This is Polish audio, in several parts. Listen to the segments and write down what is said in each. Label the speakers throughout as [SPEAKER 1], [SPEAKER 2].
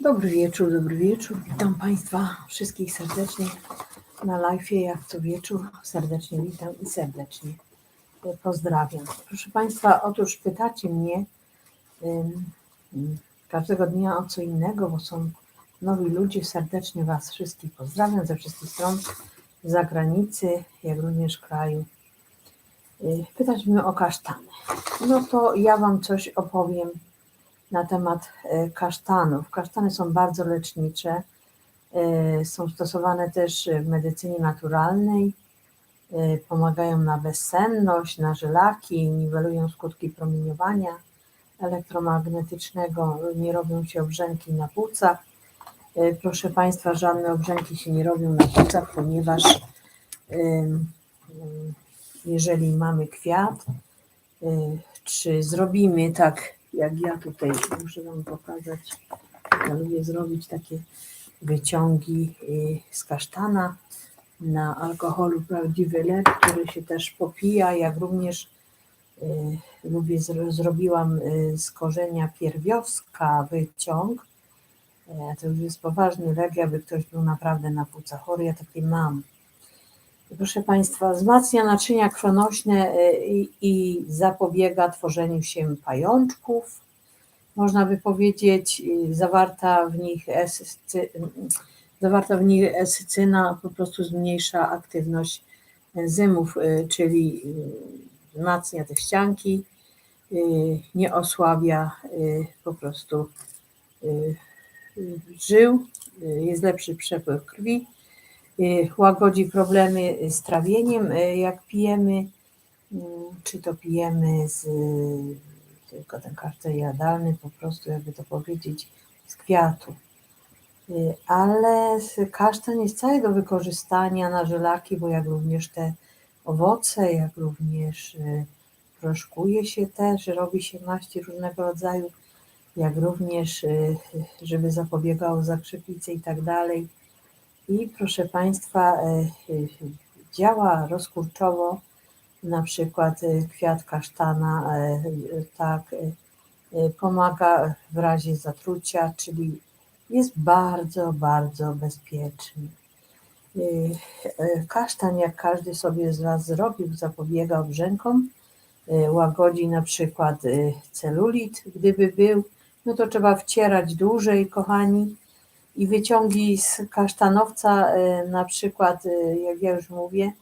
[SPEAKER 1] Dobry wieczór, dobry wieczór. Witam Państwa wszystkich serdecznie na live, jak co wieczór. Serdecznie witam i serdecznie pozdrawiam. Proszę Państwa, otóż pytacie mnie każdego dnia o co innego, bo są nowi ludzie. Serdecznie Was wszystkich pozdrawiam ze wszystkich stron zagranicy, jak również kraju. Y, pytać mnie o kasztany. No to ja Wam coś opowiem na temat e, kasztanów. Kasztany są bardzo lecznicze, e, są stosowane też w medycynie naturalnej, e, pomagają na bezsenność, na żylaki, niwelują skutki promieniowania elektromagnetycznego, nie robią się obrzęki na płucach. Proszę Państwa, żadne obrzęki się nie robią na płucach, ponieważ jeżeli mamy kwiat, czy zrobimy tak jak ja tutaj muszę Wam pokazać, ja lubię zrobić takie wyciągi y, z kasztana na alkoholu prawdziwy lek, który się też popija, jak również y, lubię, zrobiłam y, z korzenia pierwiowska wyciąg. E, to już jest poważny lek, jakby ktoś był naprawdę na płuca chory, ja taki mam. Proszę Państwa, wzmacnia naczynia krwonośne y, i, i zapobiega tworzeniu się pajączków. Można by powiedzieć, y, zawarta w nich, escy, zawarta w nich esycyna po prostu zmniejsza aktywność enzymów, y, czyli wzmacnia te ścianki, nie osłabia po prostu żył, jest lepszy przepływ krwi łagodzi problemy z trawieniem, y, jak pijemy, mm, czy to pijemy z tylko ten kartel jadalny, po prostu jakby to powiedzieć, z kwiatu. Y, ale kasztan jest cały do wykorzystania na żelaki, bo jak również te owoce, jak również proszkuje się też, robi się maści różnego rodzaju, jak również, żeby zapobiegało zakrzepicy i tak dalej i proszę Państwa, e, e, działa rozkurczowo, na przykład e, kwiat kasztana, tak, pomaga w razie zatrucia, czyli jest bardzo, bardzo bezpieczny. Kasztan, jak każdy sobie z Was zrobił, zapobiega obrzękom, łagodzi na przykład celulit, gdyby był, no to trzeba wcierać dłużej, kochani, i wyciągi z kasztanowca, e, na przykład, e, jak ja już mówię,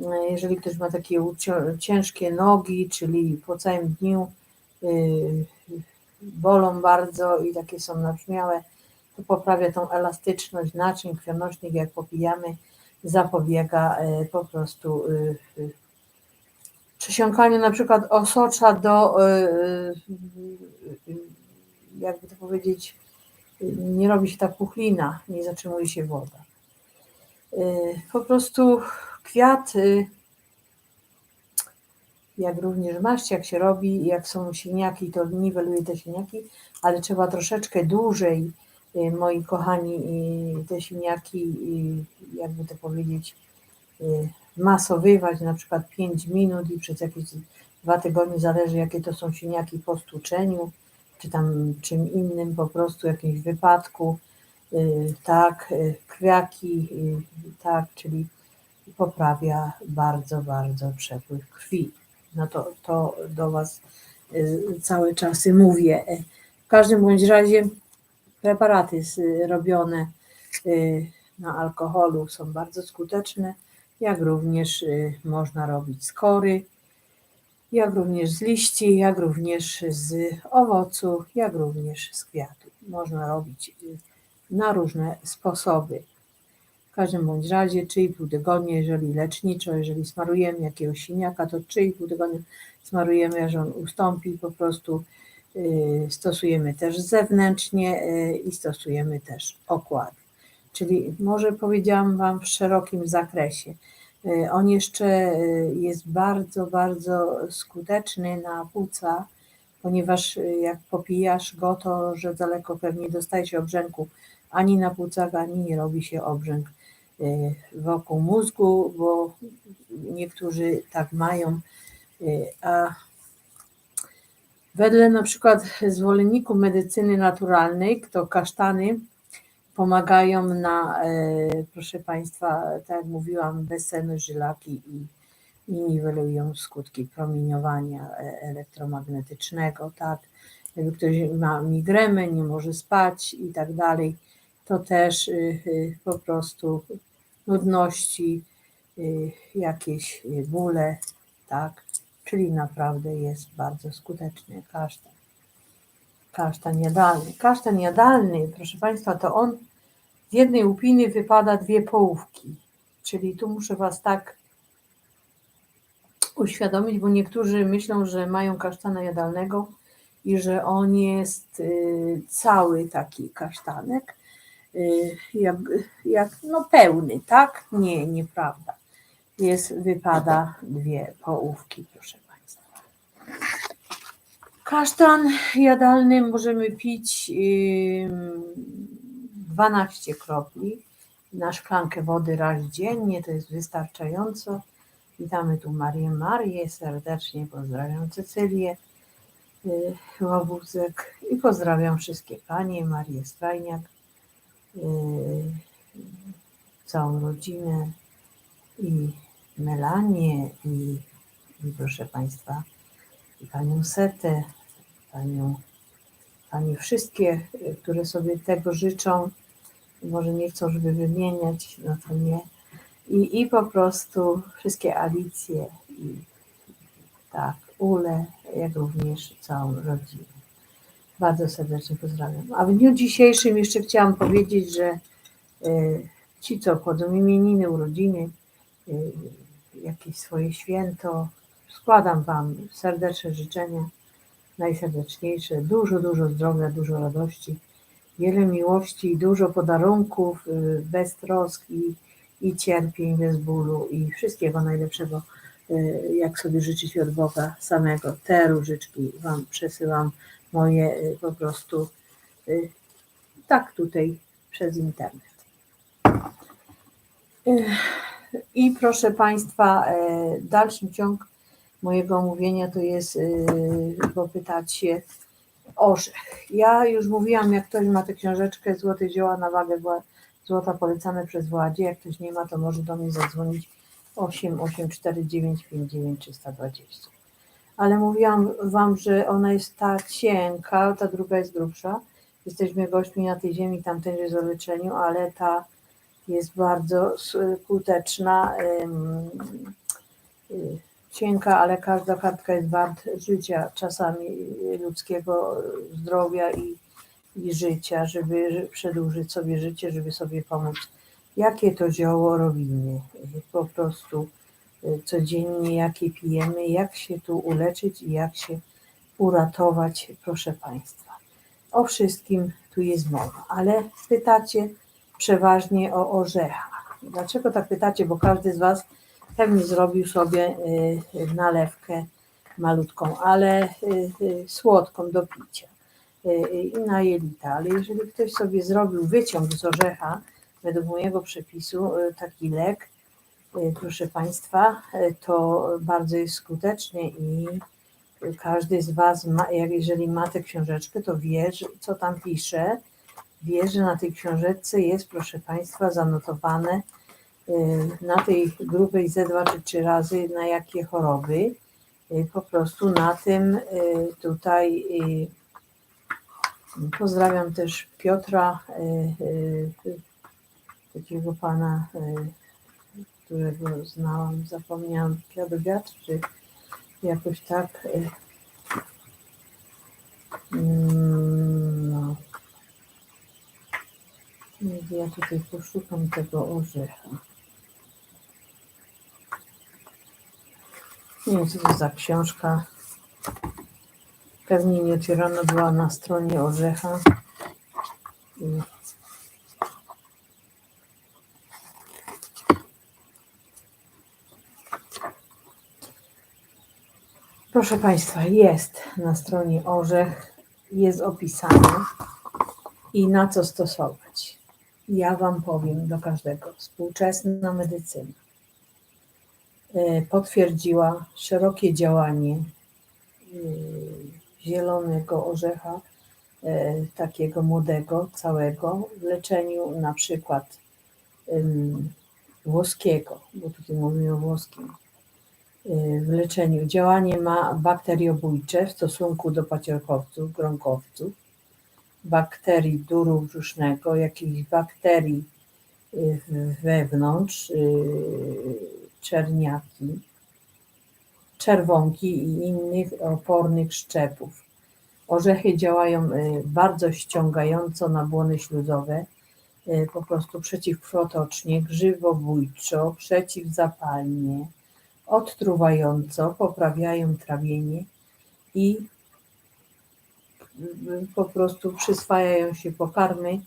[SPEAKER 1] e, jeżeli ktoś ma takie ciężkie nogi, czyli po całym dniu bolą bardzo i takie są nabrzmiałe, to poprawia tą elastyczność naczyń krwionośnych, jak popijamy, zapobiega po prostu przesiąkaniu na przykład osocza do, jakby to powiedzieć, nie robi się ta puchlina, nie zatrzymuje się woda. Y, po prostu kwiat, y, jak również maść, jak się robi, jak są siniaki, to niweluje te siniaki, ale trzeba troszeczkę dłużej, y, moi kochani, te siniaki, jakby to powiedzieć, masowywać, na przykład 5 minut i przez jakieś dwa tygodnie, zależy jakie to są siniaki po stłuczeniu, czy tam czym innym, po prostu jakimś wypadku, y, tak, y, kwiaki, y, tak, czyli poprawia bardzo, bardzo przepływ krwi. No to, to do Was cały czas mówię. W każdym bądź razie preparaty robione na alkoholu są bardzo skuteczne, jak również można robić skory, jak również z liści, jak również z owocu, jak również z kwiatów. Można robić y, na różne sposoby. W każdym bądź razie 3,5 tygodnia, jeżeli leczniczo, jeżeli smarujemy jakiegoś siniaka, to 3,5 tygodnia smarujemy, aż on ustąpi, po prostu y, stosujemy też zewnętrznie y, i stosujemy też okład. Czyli może powiedziałam Wam w szerokim zakresie. Y, on jeszcze y, jest bardzo, bardzo skuteczny na płuca, ponieważ y, jak popijasz go, to że daleko pewnie dostaje się obrzęku. Ani na płucach, ani nie robi się obrzęk wokół mózgu, bo niektórzy tak mają, a Wedle na przykład zwolenników medycyny naturalnej, to kasztany pomagają na, e, proszę Państwa, tak jak mówiłam, bezsenne żylaki i, i niwelują skutki promieniowania e, elektromagnetycznego, tak. Jakby ktoś ma migrenę, nie może spać i tak dalej, to też y, y, po prostu nudności, y, jakieś bóle, tak, czyli naprawdę jest bardzo skuteczny kasztan. Kasztan jadalny. Kasztan jadalny, proszę Państwa, to on z jednej łupiny wypada dwie połówki, czyli tu muszę Was tak uświadomić, bo niektórzy myślą, że mają kasztana jadalnego i że on jest y, cały taki kasztanek, y, jak, jak no pełny, tak? Nie, nieprawda. Jest, wypada dwie połówki, proszę Państwa. Kasztan jadalny możemy pić 12 kropli na szklankę wody raz dziennie, to jest wystarczająco. Witamy tu Marię Marię, serdecznie pozdrawiam Cecylię y, Łobuzek i pozdrawiam wszystkie panie, Marię Strajniak, y, całą rodzinę i Melanię i, i proszę Państwa i panią Setę, panią, wszystkie, y, które sobie tego życzą, może nie chcą, żeby wymieniać, no to nie. I, i po prostu wszystkie Alicje i tak, Ule, jak również całą rodzinę. Bardzo serdecznie pozdrawiam. A w dniu dzisiejszym jeszcze chciałam powiedzieć, że y, ci, co obchodzą imieniny, urodziny, y, jakieś swoje święto, składam Wam serdeczne życzenia, najserdeczniejsze, dużo, dużo zdrowia, dużo radości, wiele miłości, dużo podarunków, y, bez trosk i, i cierpień, bez bólu i wszystkiego najlepszego, y, jak sobie życzyć od Boga samego. Te różyczki Wam przesyłam, moje y, po prostu tak tutaj przez internet. I proszę Państwa, dalszy ciąg mojego omówienia to jest, bo pytacie, orzech. Ja już mówiłam, jak ktoś ma tę książeczkę Złote Zioła na wagę złota polecane przez Władzie, jak ktoś nie ma, to może do mnie zadzwonić 8 849 59 320. Ale mówiłam Wam, że ona jest ta cienka, ta druga jest grubsza. Jesteśmy gośćmi na tej ziemi, tamten jest o leczeniu, ale ta jest bardzo skuteczna cienka, ale każda kartka jest wart życia, czasami ludzkiego zdrowia i, i życia, żeby przedłużyć sobie życie, żeby sobie pomóc. Jakie to zioło robimy? Po prostu y, codziennie, jakie pijemy, jak się tu uleczyć i jak się uratować, proszę Państwa. O wszystkim tu jest mowa, ale pytacie przeważnie o orzechach. Dlaczego tak pytacie? Bo każdy z Was pewnie zrobił sobie y, nalewkę malutką, ale y, y, słodką do picia i na jelita. Ale jeżeli ktoś sobie zrobił wyciąg z orzecha, według mojego przepisu, taki lek, proszę Państwa, to bardzo jest skuteczny i każdy z Was, ma, jeżeli ma tę książeczkę, to wie, co tam pisze, wie, że na tej książeczce jest, proszę Państwa, zanotowane, Y, na tej grubej Z2 czy 3 razy na jakie choroby. Y, po prostu na tym y, tutaj pozdrawiam też Piotra, takiego pana, którego znałam, zapomniałam, Piotr Wiatr, czy jakoś tak. Mm, no. Ja tutaj poszukam tego orzecha. Nie wiem, co to za książka. Pewnie nie otwierana była na stronie Orzecha. Proszę Państwa, jest na stronie Orzech, jest opisane i na co stosować. Ja Wam powiem do każdego. Współczesna medycyna potwierdziła szerokie działanie e, zielonego orzecha, e, takiego młodego, całego, w leczeniu na przykład włoskiego, bo tutaj mówimy o włoskim, y, w leczeniu. Działanie ma bakteriobójcze w stosunku do pacierkowców, gronkowców, bakterii duru brzusznego, jakichś bakterii y, wewnątrz, y, czerniaki, czerwonki i innych opornych szczepów. Orzechy działają y, bardzo ściągająco na błony śluzowe, y, po prostu przeciwkrwotocznie, grzywobójczo, przeciwzapalnie, odtruwająco, poprawiają trawienie i y, po prostu przyswajają się pokarmy,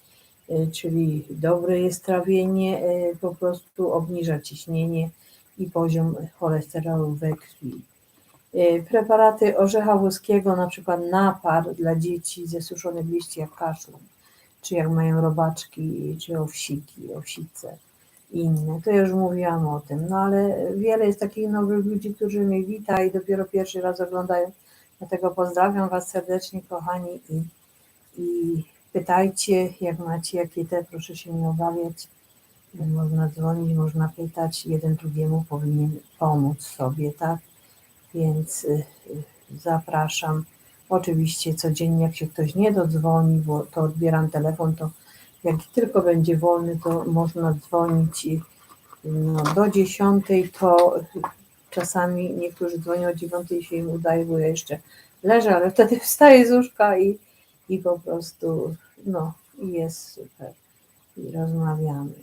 [SPEAKER 1] czyli dobre jest trawienie, po prostu obniża ciśnienie i poziom cholesterolu we krwi. Preparaty orzecha włoskiego, na przykład napar dla dzieci ze suszonych liści jak kaszlu, czy jak mają robaczki, czy owsiki, owsice i inne. To już mówiłam o tym, no ale wiele jest takich nowych ludzi, którzy mnie wita i dopiero pierwszy raz oglądają. Dlatego pozdrawiam Was serdecznie, kochani, i, i pytajcie, jak macie jakie te, proszę się nie obawiać. Można dzwonić, można pytać, jeden drugiemu powinien pomóc sobie, tak? Więc y, y, zapraszam. Oczywiście codziennie, jak się ktoś nie dodzwoni, bo to odbieram telefon, to jak tylko będzie wolny, to można dzwonić i no, do 10, to czasami niektórzy dzwonią o 9 i się im udaje, bo ja jeszcze leżę, ale wtedy wstaję z łóżka i, i po prostu no jest super i rozmawiamy.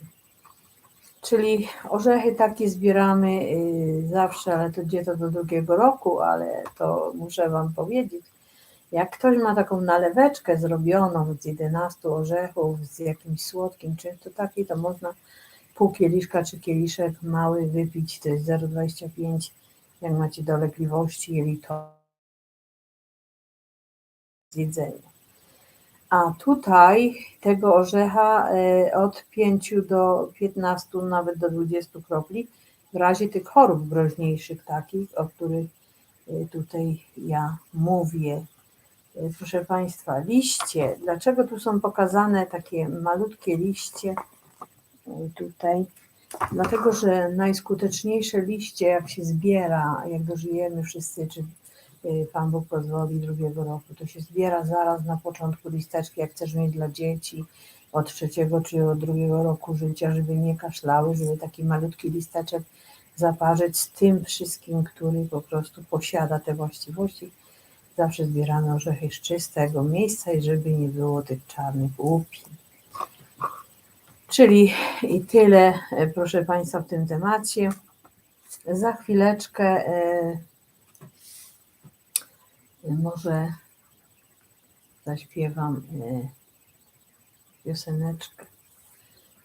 [SPEAKER 1] Czyli orzechy takie zbieramy y, zawsze, ale to gdzie to do drugiego roku, ale to muszę Wam powiedzieć. Jak ktoś ma taką naleweczkę zrobioną z 11 orzechów, z jakimś słodkim czymś, to takiej to można pół kieliszka czy kieliszek mały wypić, to jest 0,25, jak macie dolegliwości jelito z jedzenia. A tutaj tego orzecha e, od 5 do 15, nawet do 20 kropli, w razie tych chorób groźniejszych takich, o których e, tutaj ja mówię. E, proszę Państwa, liście. Dlaczego tu są pokazane takie malutkie liście? Tutaj. Dlatego, że najskuteczniejsze liście, jak się zbiera, jak dożyjemy wszyscy, czy Pan Bóg pozwoli drugiego roku. To się zbiera zaraz na początku listeczki, jak chcesz mieć dla dzieci od trzeciego czy od drugiego roku życia, żeby nie kaszlały, żeby taki malutki listeczek zaparzyć z tym wszystkim, który po prostu posiada te właściwości. Zawsze zbieramy orzechy z czystego miejsca i żeby nie było tych czarnych łupin. Czyli i tyle, e, proszę Państwa, w tym temacie. Za chwileczkę e, może zaśpiewam e, pioseneczkę.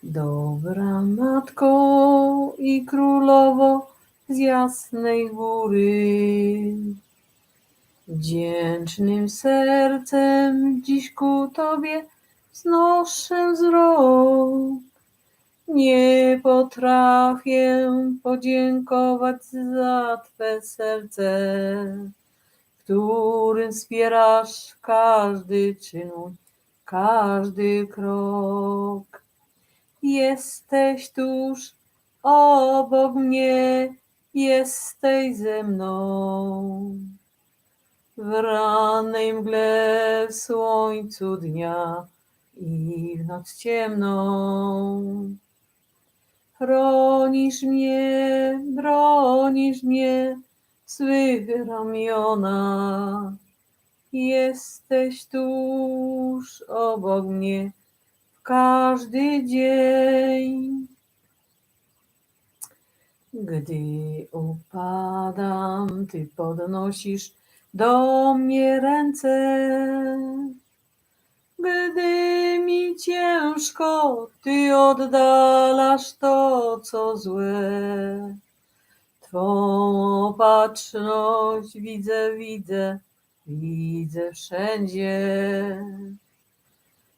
[SPEAKER 1] Dobra matko i królowo z jasnej góry, wdzięcznym sercem dziś ku Tobie wznoszę wzrok. Nie potrafię podziękować za Twe serce którym wspierasz każdy czyn, każdy krok. Jesteś tuż obok mnie, jesteś ze mną. W rannej mgle, w słońcu dnia i w noc ciemną. Chronisz mnie, bronisz mnie, swych ramiona. Jesteś tuż obok mnie w każdy dzień. Gdy upadam, Ty podnosisz do mnie ręce. Gdy mi ciężko, Ty oddalasz to, co złe. Twą opatrzność widzę, widzę, widzę wszędzie.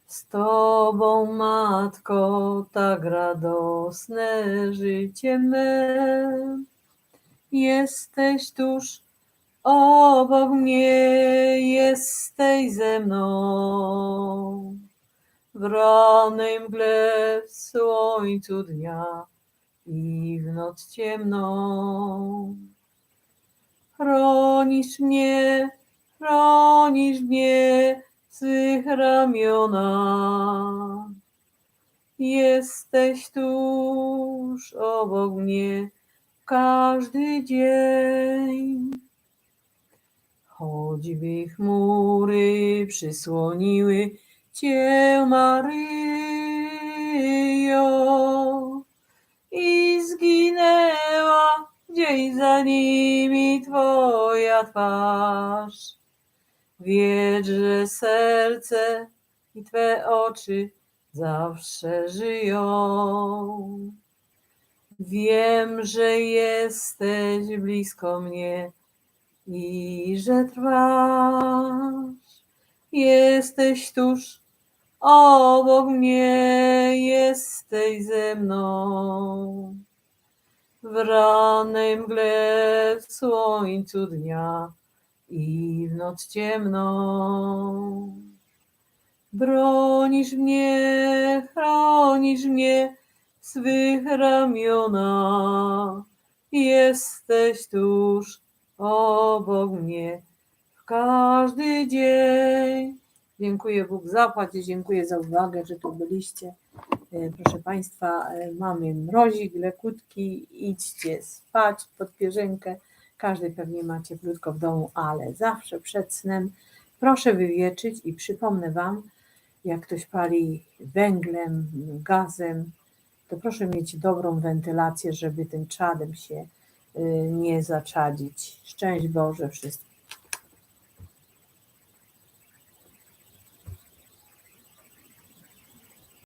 [SPEAKER 1] Z Tobą, Matko, tak radosne życie me. Jesteś tuż obok mnie jesteś ze mną. W rannej mgle, w słońcu dnia i w noc ciemną. Chronisz mnie, chronisz mnie swych ramionach. Jesteś tuż obok mnie każdy dzień. Choćby chmury przysłoniły Cię, Maryjo, gdzieś za nimi Twoja twarz. Wiedz, że serce i Twe oczy zawsze żyją. Wiem, że jesteś blisko mnie i że trwasz. Jesteś tuż obok mnie, jesteś ze mną. W rannej mgle, w słońcu dnia i w noc ciemną. Bronisz mnie, chronisz mnie swych ramionach. Jesteś tuż obok mnie w każdy dzień. Dziękuję Bóg zapłać i dziękuję za uwagę, że tu byliście. E, Proszę Państwa, e, mamy mrozik, lekutki, idźcie spać pod pierzynkę. Każdy pewnie ma cieplutko w domu, ale zawsze przed snem proszę wywieczyć i przypomnę Wam, jak ktoś pali węglem, gazem, to proszę mieć dobrą wentylację, żeby tym czadem się y, nie zaczadzić. Szczęść Boże wszystkim.